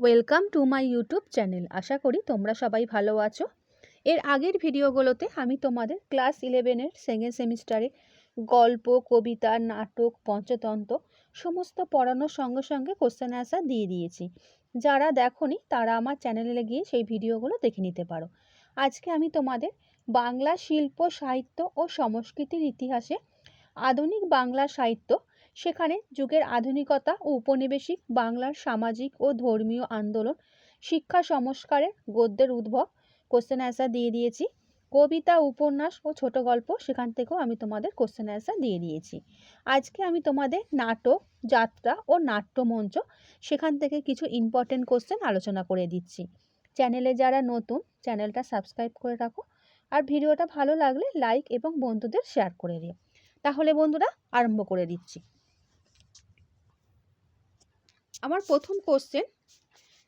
Welcome to my YouTube channel আশা করি তোমরা সবাই ভালো আছো। এর আগের ভিডিওগুলোতে আমি তোমাদের ক্লাস ইলেভেনের সেকেন্ড সেমিস্টারে গল্প, কবিতা, নাটক, পঞ্চতন্ত্র সমস্ত পড়ানোর সঙ্গে সঙ্গে কোশ্চেন অ্যান্সার দিয়ে দিয়েছি। যারা দেখোনি, তারা আমার চ্যানেলে গিয়ে সেই ভিডিওগুলো দেখে নিতে পারো। আজকে আমি তোমাদের বাংলা শিল্প, সাহিত্য ও সংস্কৃতির ইতিহাসে আধুনিক বাংলা সাহিত্য সেখানে যুগের আধুনিকতা ও উপনিবেশিক বাংলার সামাজিক ও ধর্মীয় আন্দোলন, শিক্ষা সংস্কারের গদ্যের উদ্ভব কোশ্চেন অ্যান্সার দিয়ে দিয়েছি। কবিতা, উপন্যাস ও ছোট গল্প সেখান থেকেও আমি তোমাদের কোশ্চেন অ্যান্সার দিয়ে দিয়েছি। আজকে আমি তোমাদের নাটক, যাত্রা ও নাট্যমঞ্চ সেখান থেকে কিছু ইম্পর্টেন্ট কোশ্চেন আলোচনা করে দিচ্ছি। চ্যানেলে যারা নতুন চ্যানেলটা সাবস্ক্রাইব করে রাখো। আর ভিডিওটা ভালো লাগলে লাইক এবং বন্ধুদের শেয়ার করে দিও। তাহলে বন্ধুরা, আরম্ভ করে দিচ্ছি। আমার প্রথম কোশ্চেন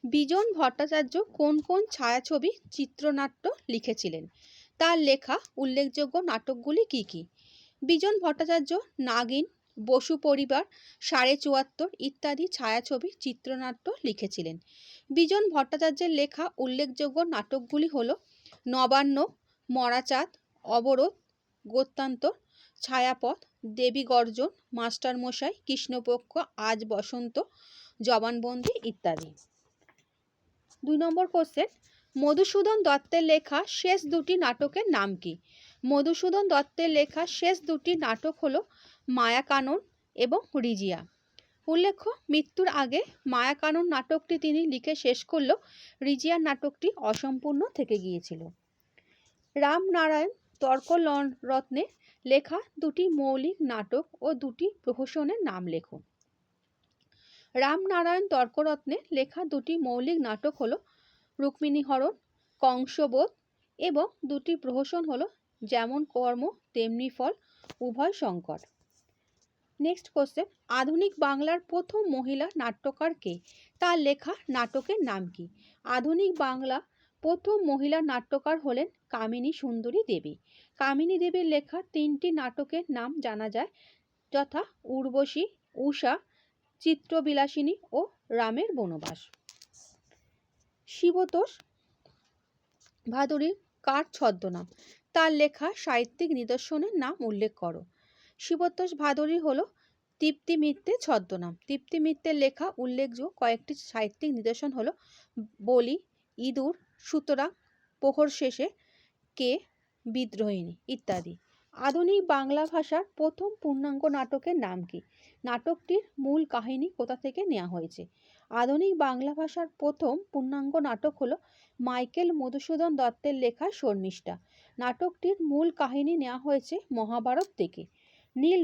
বিজন ভট্টাচার্য কোন কোন ছায়াছবি চিত্রনাট্য লিখেছিলেন? তার লেখা, উল্লেখযোগ্য নাটকগুলি কি কি? বিজন ভট্টাচার্য, নাগিন, বসু পরিবার, সাড়ে চুয়াত্তর ইত্যাদি ছায়াছবি চিত্রনাট্য লিখেছিলেন। বিজন ভট্টাচার্যের লেখা, উল্লেখযোগ্য নাটকগুলি হল, নবান্ন, মরাচাঁদ, অবরোধ, গত্যান্তর, ছায়াপথ, দেবী গর্জন, মাস্টারমশাই, কৃষ্ণপক্ষ, আজ বসন্ত জবানবন্দি ইত্যাদি। দুই নম্বর কোশ্চেন মধুসূদন দত্তের লেখা শেষ দুটি নাটকের নাম কি? মধুসূদন দত্তের লেখা শেষ দুটি নাটক হলো মায়াকানন এবং রিজিয়া। উল্লেখ্য, মৃত্যুর আগে মায়াকানন নাটকটি তিনি লিখে শেষ করলেও রিজিয়ার নাটকটি অসম্পূর্ণ থেকে গিয়েছিল। রামনারায়ণ তর্ক রত্নে লেখা দুটি মৌলিক নাটক ও দুটি প্রহসনের নাম লেখো। রামনারায়ণ তর্করত্নে লেখা দুটি মৌলিক নাটক হলো রুক্মিণীহরণ কংসবোধ এবং দুটি প্রহসন হলো যেমন কর্ম, তেমনি ফল, উভয় সংকট। নেক্সট কোশ্চেন আধুনিক বাংলার প্রথম মহিলা নাট্যকার কে? তার লেখা নাটকের নাম কি? আধুনিক বাংলা প্রথম মহিলা নাট্যকার হলেন কামিনী সুন্দরী দেবী। কামিনী দেবীর লেখা তিনটি নাটকের নাম জানা যায়, যথা উর্বশী উষা চিত্রবিলাসিনী ও রামের বনবাস। শিবতোষ ভাদুরীর কার ছদ্মনাম? তার লেখা সাহিত্যিক নিদর্শনের নাম উল্লেখ করো। শিবতোষ ভাদুরী হল তৃপ্তি মিত্রের ছদ্মনাম। তৃপ্তি মিত্রের লেখা উল্লেখযোগ্য কয়েকটি সাহিত্যিক নিদর্শন হল বলি, ইঁদুর, সুতরাং প্রহর শেষে কে, বিদ্রোহিণী ইত্যাদি। আধুনিক বাংলা ভাষার প্রথম পূর্ণাঙ্গ নাটকের নাম কি? নাটকটির মূল কাহিনী কোথা থেকে নেওয়া হয়েছে? আধুনিক বাংলা ভাষার প্রথম পূর্ণাঙ্গ নাটক হলো মাইকেল মধুসূদন দত্তের লেখা শর্মিষ্ঠা। নাটকটির মূল কাহিনী নেওয়া হয়েছে মহাভারত থেকে। নীল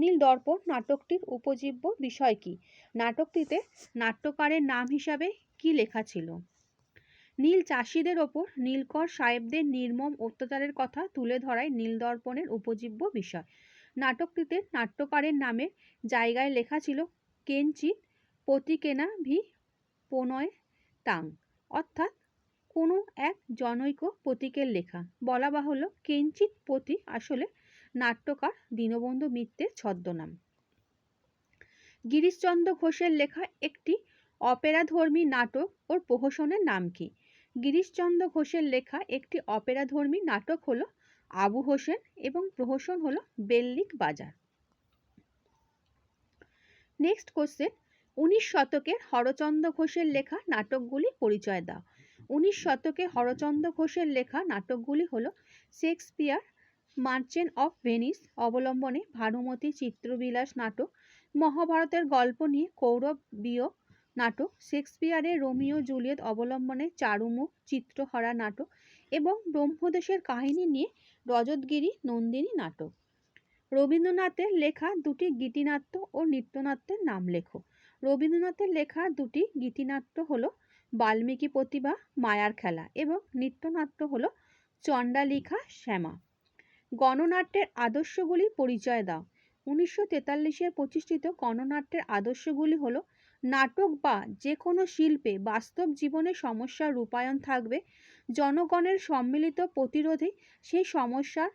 নীল দর্পণ নাটকটির উপজীব্য বিষয় কি? নাটকটিতে নাট্যকারের নাম হিসাবে কি লেখা ছিল? নীল চাষিদের ওপর নীলকর সাহেবদের নির্মম অত্যাচারের কথা তুলে ধরায় নীলদর্পণের উপজীব্য বিষয়। নাটকটিতে নাট্যকারের নামে জায়গায় লেখা ছিল কেঞ্চিত পতিকেনা ভি প্রণয় তাং। অর্থাৎ কোনো এক জনৈক প্রতীকের লেখা। বলা বাহুল্য কেঞ্চিত পতি আসলে নাট্যকার দীনবন্ধু মিত্রের ছদ্মনাম। গিরিশচন্দ্র ঘোষের লেখা একটি অপেরাধর্মী নাটক ওর প্রহসনের নাম কি? গিরিশচন্দ্র ঘোষের লেখা একটি অপেরাধর্মী নাটক হলো আবু হোসেন এবং প্রহসন হলো বেল্লিক বাজার। নেক্সট কোশ্চেন উনিশ শতকের হরচন্দ্র ঘোষের লেখা নাটকগুলি পরিচয় দাও। উনিশ শতকে হরচন্দ্র ঘোষের লেখা নাটকগুলি হলো শেক্সপিয়ার, মার্চেন্ট অফ ভেনিস অবলম্বনে ভানুমতি চিত্রবিলাস নাটক, মহাভারতের গল্প নিয়ে কৌরবীয় নাটক। শেক্সপিয়ারের রোমিও জুলিয়েট অবলম্বনে চারুমুখ, চিত্রহরা নাটক এবং ব্রহ্মদেশের কাহিনী নিয়ে রজতগিরি নন্দিনী নাটক। রবীন্দ্রনাথের লেখা দুটি গীতিনাট্য ও নৃত্যনাট্যের নাম লেখো। রবীন্দ্রনাথের লেখা দুটি গীতিনাট্য হলো বাল্মীকি প্রতিভা মায়ার খেলা এবং নৃত্যনাট্য হলো চণ্ডালিখা শ্যামা। গণনাট্যের আদর্শগুলি পরিচয় দাও। উনিশশো তেতাল্লিশের প্রতিষ্ঠিত গণনাট্যের আদর্শগুলি হলো নাটক বা যে কোনো শিল্পে বাস্তব জীবনে সমস্যার রূপায়ণ থাকবে, জনগণের সম্মিলিত প্রতিরোধে সেই সমস্যার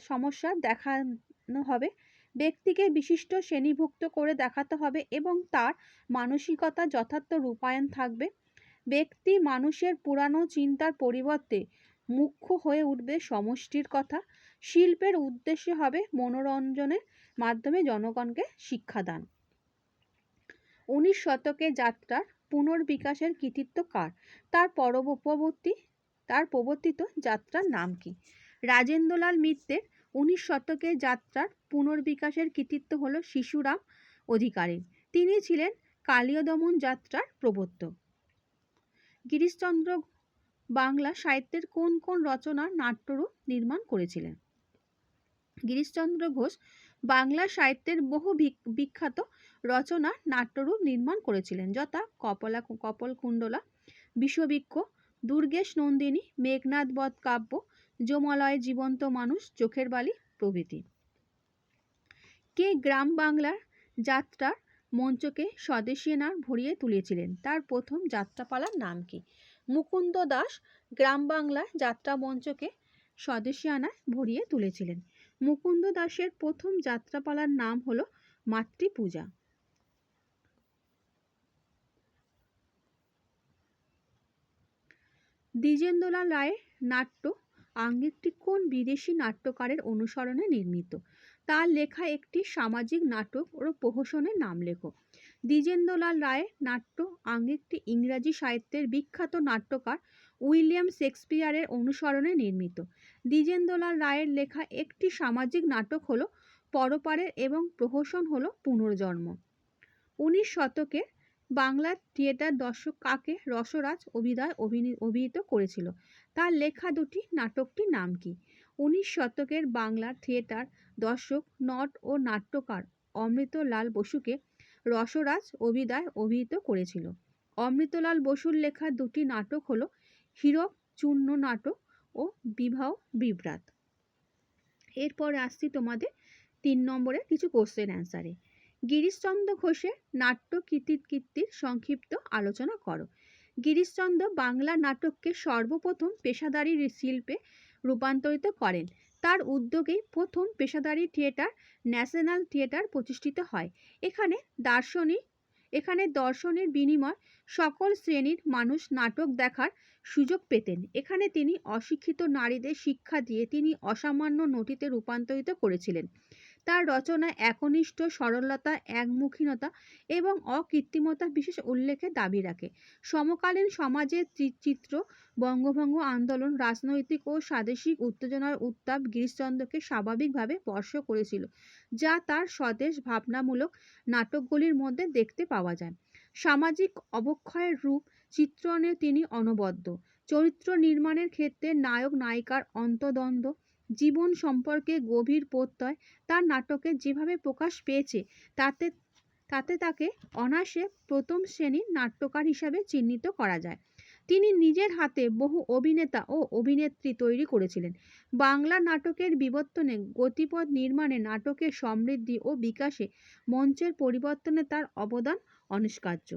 সমস্যা দেখানো হবে, ব্যক্তিকে বিশিষ্ট শ্রেণীভুক্ত করে দেখাতে হবে এবং তার মানসিকতা যথার্থ রূপায়ণ থাকবে। ব্যক্তি মানুষের পুরানো চিন্তার পরিবর্তে মুখ্য হয়ে উঠবে সমষ্টির কথা। শিল্পের উদ্দেশ্য হবে মনোরঞ্জনের মাধ্যমে জনগণকে শিক্ষাদান। উনিশ শতকে যাত্রার পুনর্বিকাশের কৃতিত্ব কার? তার পরবর্তী তার প্রবর্তিত যাত্রার নাম কি? রাজেন্দ্রলাল মিত্রের উনিশ শতকে যাত্রার পুনর্বিকাশের কৃতিত্ব হল শিশুরাম অধিকারী। তিনি ছিলেন কালীয় দমন যাত্রার প্রবর্তক। গিরিশচন্দ্র বাংলা সাহিত্যের কোন কোন রচনার নাট্যরূপ নির্মাণ করেছিলেন? গিরিশচন্দ্র ঘোষ বাংলা সাহিত্যের বহু বিখ্যাত রচনা নাট্যরূপ নির্মাণ করেছিলেন, যথা কপলা কপলকুণ্ডলা বিশ্ববৃক্ষ, দুর্গেশ নন্দিনী মেঘনাথ বধ কাব্য যমলয় জীবন্ত মানুষ, চোখের বালি প্রভৃতি। কে গ্রাম বাংলার যাত্রার মঞ্চকে স্বদেশীয়নার ভরিয়ে তুলেছিলেন? তার প্রথম যাত্রাপালার নাম কি? মুকুন্দ দাস গ্রাম বাংলার যাত্রা মঞ্চকে স্বদেশিয়ানায় ভরিয়ে তুলেছিলেন। মুকুন্দ দাসের প্রথম যাত্রাপালার নাম হল মাতৃপূজা। দ্বিজেন্দ্রলাল রায়ের নাট্য আঙ্গিকটি কোন বিদেশি নাট্যকারের অনুসরণে নির্মিত? তার লেখা একটি সামাজিক নাটক ও প্রহসনের নাম লেখো। দ্বিজেন্দ্রলাল রায়ের নাট্য আঙ্গিকটি ইংরাজি সাহিত্যের বিখ্যাত নাট্যকার উইলিয়াম শেক্সপিয়ারের অনুসরণে নির্মিত। দ্বিজেন্দ্রলাল রায়ের লেখা একটি সামাজিক নাটক হল পরপারের এবং প্রহসন হল পুনর্জন্ম। উনিশ শতকের বাংলার থিয়েটার দর্শক কাকে রসরাজ অভিধায় অভিহিত করেছিল? তার লেখা দুটি, নাটকটির নাম কি? উনিশ শতকের বাংলার থিয়েটার দর্শক নট ও নাট্যকার অমৃতলাল বসুকে রসরাজ অভিধায় অভিহিত করেছিল। অমৃতলাল বসুর লেখা দুটি নাটক হল হীরক চূর্ণ নাটক ও বিবাহ বিভ্রাট। এরপর আসছি তোমাদের তিন নম্বরের কিছু কোশ্চেন অ্যান্সারে গিরিশচন্দ্র ঘোষের নাট্য কীর্তির সংক্ষিপ্ত আলোচনা করো। গিরিশচন্দ্র বাংলা নাটককে সর্বপ্রথম পেশাদারি শিল্পে রূপান্তরিত করেন। তার উদ্যোগেই প্রথম পেশাদারি থিয়েটার ন্যাশনাল থিয়েটার প্রতিষ্ঠিত হয়। এখানে দার্শনিক, এখানে দর্শনের বিনিময় সকল শ্রেণির মানুষ নাটক দেখার সুযোগ পেতেন। এখানে তিনি অশিক্ষিত নারীদের শিক্ষা দিয়ে তিনি অসামান্য নথিতে রূপান্তরিত করেছিলেন। তার রচনায় একনিষ্ঠ সরলতা, একমুখীনতা এবং অকৃত্রিমতা বিশেষ উল্লেখের দাবি রাখে। সমকালীন সমাজের চিত্র, বঙ্গভঙ্গ আন্দোলন, রাজনৈতিক ও স্বাদেশিক উত্তেজনার উত্তাপ গিরিশচন্দ্রকে স্বাভাবিকভাবে স্পর্শ করেছিল, যা তার স্বদেশ ভাবনামূলক নাটকগুলির মধ্যে দেখতে পাওয়া যায়। সামাজিক অবক্ষয়ের রূপ চিত্রণে তিনি অনবদ্য। চরিত্র নির্মাণের ক্ষেত্রে নায়ক নায়িকার অন্তদ্বন্দ্ব জীবন সম্পর্কে গভীর প্রত্যয় তার নাটকে যেভাবে প্রকাশ পেয়েছে, তাতে তাতে তাকে অনায়াসে প্রথম শ্রেণির নাট্যকার হিসাবে চিহ্নিত করা যায়। তিনি নিজের হাতে বহু অভিনেতা ও অভিনেত্রী তৈরি করেছিলেন। বাংলা নাটকের বিবর্তনে গতিপথ নির্মাণে নাটকের সমৃদ্ধি ও বিকাশে মঞ্চের পরিবর্তনে তার অবদান অনস্কার্য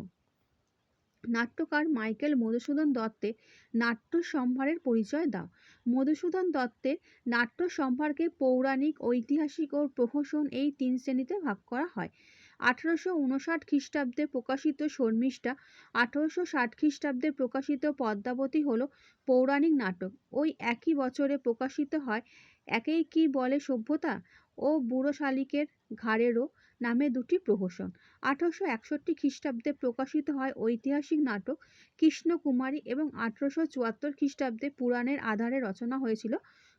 নাট্যকার মাইকেল মধুসূদন দত্তের নাট্য সম্ভারের পরিচয় দাও। মধুসূদন দত্তের নাট্য সম্ভারকে পৌরাণিক, ঐতিহাসিক ও প্রহসন এই তিন শ্রেণীতে ভাগ করা হয়। আঠারোশো উনষাট খ্রিস্টাব্দে প্রকাশিত শর্মিষ্ঠা, আঠারোশো ষাট খ্রিস্টাব্দে প্রকাশিত পদ্মাবতী হল পৌরাণিক নাটক। ওই একই বছরে প্রকাশিত হয় একেই কি বলে সভ্যতা? ও বুড়ো শালিকের ঘাড়েরও নামে দুটি প্রহসন। আঠারোশো একষট্টি খ্রিস্টাব্দে প্রকাশিত হয় ঐতিহাসিক নাটক কৃষ্ণকুমারী এবং আঠারোশো চুয়াত্তর খ্রিস্টাব্দে পুরাণের আধারে রচনা হয়েছিল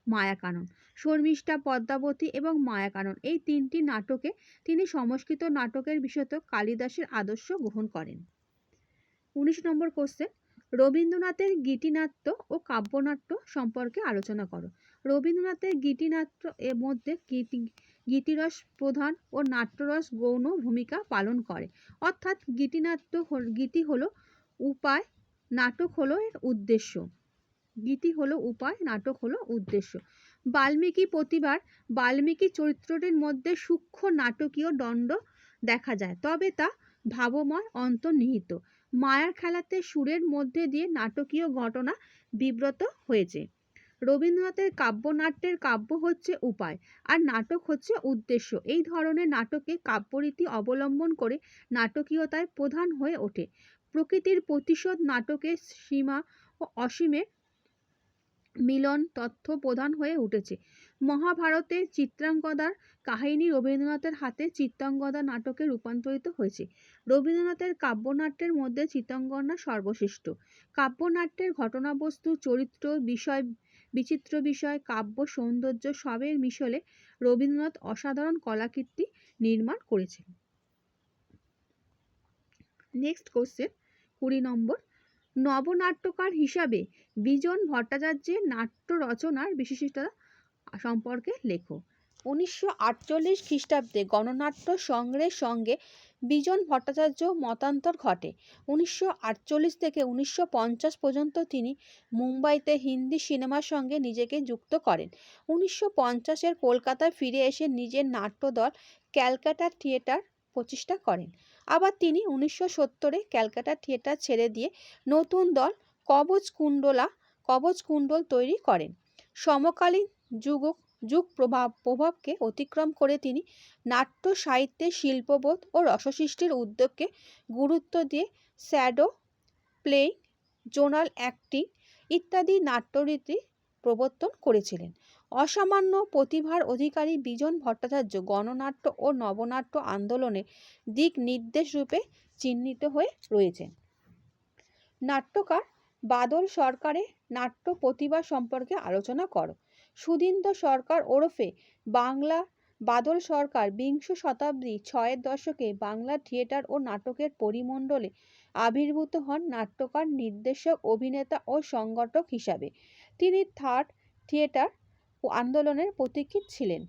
মায়াকানন। শর্মিষ্ঠা পদ্মাবতী এবং মায়াকানন এই তিনটি নাটকে তিনি সংস্কৃত নাটকের বিশেষত কালিদাসের আদর্শ গ্রহণ করেন। উনিশ নম্বর কোশ্চেন রবীন্দ্রনাথের গীতিনাট্য ও কাব্যনাট্য সম্পর্কে আলোচনা করো। রবীন্দ্রনাথের গীতিনাট্য এর মধ্যে গীতি গীতিরস প্রধান ও নাট্যরস গৌণ ভূমিকা পালন করে। অর্থাৎ গীতিনাট্য গীতি হলো উপায়, নাটক হলো এর উদ্দেশ্য। গীতি হলো উপায়, নাটক হলো উদ্দেশ্য। বাল্মীকি প্রতিবার বাল্মীকি চরিত্রটির মধ্যে সূক্ষ্ম নাটকীয় দণ্ড দেখা যায়, তবে তা ভাবময়, অন্তর্নিহিত। মায়ার খেলাতে সুরের মধ্যে দিয়ে নাটকীয় ঘটনা বিব্রত হয়েছে। রবীন্দ্রনাথের কাব্যনাট্যের কাব্য হচ্ছে উপায় আর নাটক হচ্ছে উদ্দেশ্য। এই ধরনের নাটকে কাব্যরীতি অবলম্বন করে নাটকীয়তায় প্রধান হয়ে ওঠে। প্রকৃতির প্রতিশোধ নাটকের সীমা ও অসীমে মিলন তথ্য প্রধান হয়ে উঠেছে। মহাভারতের চিত্রাঙ্গদার কাহিনী রবীন্দ্রনাথের হাতে চিত্রাঙ্গদা নাটকে রূপান্তরিত হয়েছে। রবীন্দ্রনাথের কাব্যনাট্যের মধ্যে চিত্রাঙ্গনা সর্বশ্রেষ্ঠ। কাব্যনাট্যের ঘটনাবস্তু, চরিত্র, বিষয় বিচিত্র বিষয়, কাব্য, সৌন্দর্য সবের মিশলে রবীন্দ্রনাথ অসাধারণ কলাকীর্তি নির্মাণ করেছেন। নেক্সট কোশ্চেন কুড়ি নম্বর, নবনাট্যকার হিসাবে বিজন ভট্টাচার্যের নাট্য রচনার বিশিষ্টতা সম্পর্কে লেখো। উনিশশো আটচল্লিশ খ্রিস্টাব্দে গণনাট্য সংগ্রহের সঙ্গে বিজন ভট্টাচার্য মতান্তর ঘটে। উনিশশো আটচল্লিশ থেকে উনিশশো পঞ্চাশ পর্যন্ত তিনি মুম্বাইতে হিন্দি সিনেমার সঙ্গে নিজেকে যুক্ত করেন। উনিশশো পঞ্চাশের কলকাতায় ফিরে এসে নিজের নাট্যদল ক্যালকাটা থিয়েটার প্রতিষ্ঠা করেন। আবার তিনি উনিশশো সত্তরে ক্যালকাটা থিয়েটার ছেড়ে দিয়ে নতুন দল কবচ কুণ্ডলা কবচ কুণ্ডল তৈরি করেন। সমকালীন যুগ যুগ প্রভাব প্রভাবকে অতিক্রম করে তিনি নাট্য সাহিত্যে শিল্পবোধ ও রসসৃষ্টির উদ্যোগকে গুরুত্ব দিয়ে শ্যাডো প্লেইং, জোনাল অ্যাক্টিং ইত্যাদি নাট্যরীতি প্রবর্তন করেছিলেন। অসামান্য প্রতিভার অধিকারী বিজন ভট্টাচার্য গণনাট্য ও নবনাট্য আন্দোলনের দিক নির্দেশ রূপে চিহ্নিত হয়ে রয়েছেন। নাট্যকার বাদল সরকারের নাট্য প্রতিভা সম্পর্কে আলোচনা করো। সুধীন্দ্র সরকার ওরফে বাংলা বাদল সরকার বিংশ শতাব্দী ছয়ের দশকে বাংলা থিয়েটার ও নাটকের পরিমণ্ডলে আবির্ভূত হন নাট্যকার, নির্দেশক, অভিনেতা ও সংগঠক হিসাবে। তিনি থার্ড থিয়েটার আন্দোলনের প্রতীকী ছিলেন।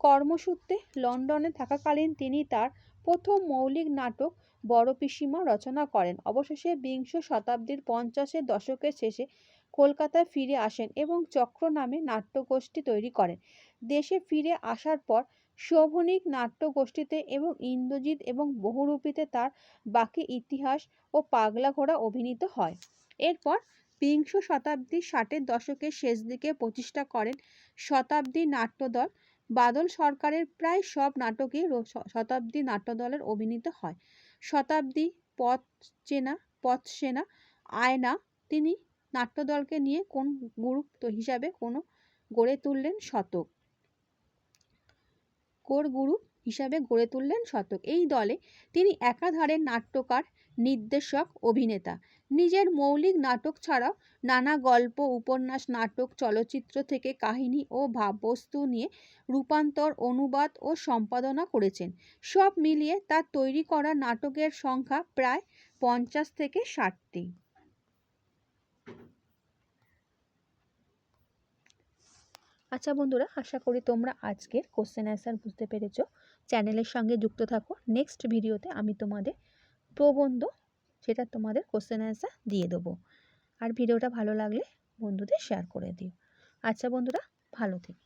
কর্মসূত্রে লন্ডনে থাকাকালীন তিনি তার প্রথম মৌলিক নাটক বড় পিসিমা রচনা করেন। অবশেষে বিংশ শতাব্দীর পঞ্চাশের দশকের শেষে কলকাতায় ফিরে আসেন এবং চক্র নামে নাট্যগোষ্ঠী তৈরি করেন। দেশে ফিরে আসার পর শোভনিক নাট্যগোষ্ঠীতে এবং ইন্দ্রজিৎ এবং বহুরূপীতে তার বাকি ইতিহাস ও পাগলা ঘোড়া অভিনীত হয়। এরপর বিংশ শতাব্দীর ষাটের দশকের শেষ দিকে প্রতিষ্ঠা করেন শতাব্দী নাট্যদল। বাদল সরকারের প্রায় সব নাটকেই শতাব্দী নাট্যদলের অভিনীত হয়। শতাব্দী পথ চেনা পথ সেনা আয়না, তিনি নাট্যদলকে নিয়ে কোন গ্রুপ হিসাবে কোনো গড়ে তুললেন শতক? কোর গুরু হিসাবে গড়ে তুললেন শতক? এই দলে তিনি একাধারে নাট্যকার, নির্দেশক, অভিনেতা। নিজের মৌলিক নাটক ছাড়াও নানা গল্প, উপন্যাস, নাটক, চলচ্চিত্র থেকে কাহিনী ও ভাববস্তু নিয়ে রূপান্তর, অনুবাদ ও সম্পাদনা করেছেন। সব মিলিয়ে তার তৈরি করা নাটকের সংখ্যা প্রায় পঞ্চাশ থেকে ষাটটি। আচ্ছা বন্ধুরা, আশা করি তোমরা আজকের কোশ্চেন অ্যান্সার বুঝতে পেরেছ। চ্যানেলের সঙ্গে যুক্ত থাকো। নেক্সট ভিডিওতে আমি তোমাদের প্রবন্ধ, সেটা তোমাদের কোশ্চেন অ্যান্সার দিয়ে দেবো। আর ভিডিওটা ভালো লাগলে বন্ধুদের শেয়ার করে দিও। আচ্ছা বন্ধুরা, ভালো থেকো।